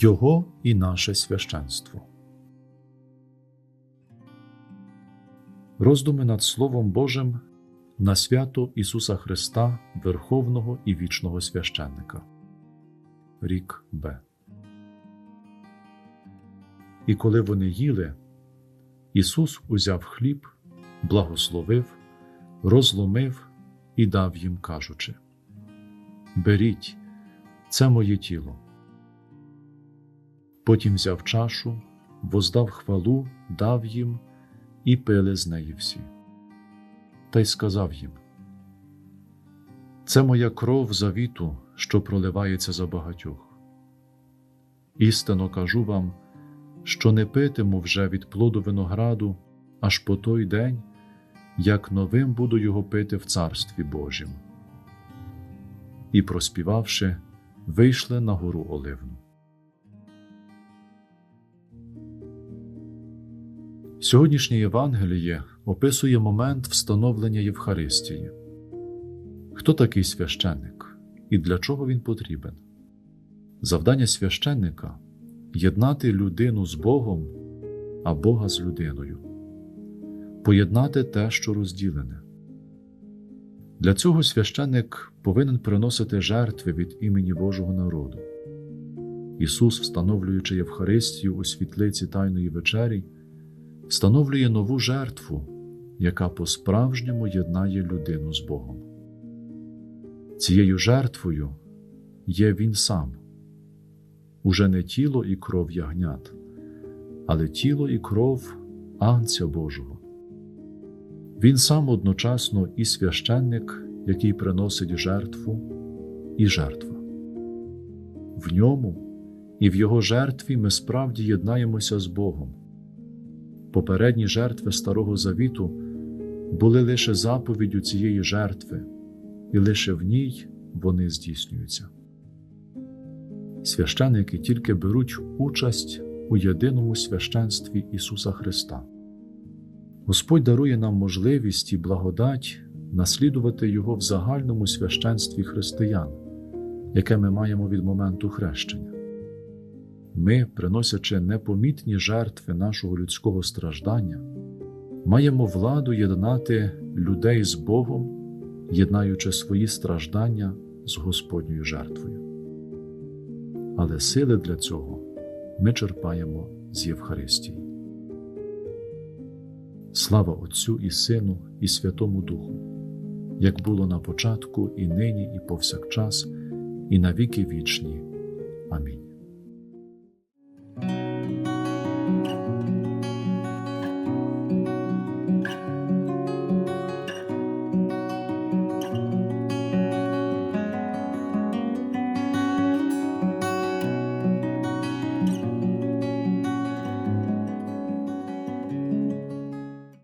Його і наше священство. Роздуми над Словом Божим на свято Ісуса Христа, Верховного і вічного священника. Рік Б. І коли вони їли, Ісус узяв хліб, благословив, розломив і дав їм, кажучи: Беріть, це моє тіло. Потім взяв чашу, воздав хвалу, дав їм, і пили з неї всі. Та й сказав їм: Це моя кров завіту, що проливається за багатьох. Істинно кажу вам, що не питиму вже від плоду винограду аж по той день, як новим буду його пити в Царстві Божім. І, проспівавши, вийшли на гору Оливну. Сьогоднішнє Євангеліє описує момент встановлення Євхаристії. Хто такий священник і для чого він потрібен? Завдання священника єднати людину з Богом, а Бога з людиною, поєднати те, що розділене. Для цього священник повинен приносити жертви від імені Божого народу. Ісус, встановлюючи Євхаристію у світлиці Тайної вечері, встановлює нову жертву, яка по-справжньому єднає людину з Богом. Цією жертвою є Він сам, уже не тіло і кров ягнят, але тіло і кров Агнця Божого. Він сам одночасно і священник, який приносить жертву, і жертва. В ньому і в Його жертві ми справді єднаємося з Богом. Попередні жертви Старого Завіту були лише заповіддю цієї жертви, і лише в ній вони здійснюються. Священники тільки беруть участь у єдиному священстві Ісуса Христа. Господь дарує нам можливість і благодать наслідувати Його в загальному священстві християн, яке ми маємо від моменту хрещення. Ми, приносячи непомітні жертви нашого людського страждання, маємо владу єднати людей з Богом, єднаючи свої страждання з Господньою жертвою. Але сили для цього ми черпаємо з Євхаристії. Слава Отцю і Сину, і Святому Духу, як було на початку, і нині, і повсякчас, і на віки вічні. Амінь.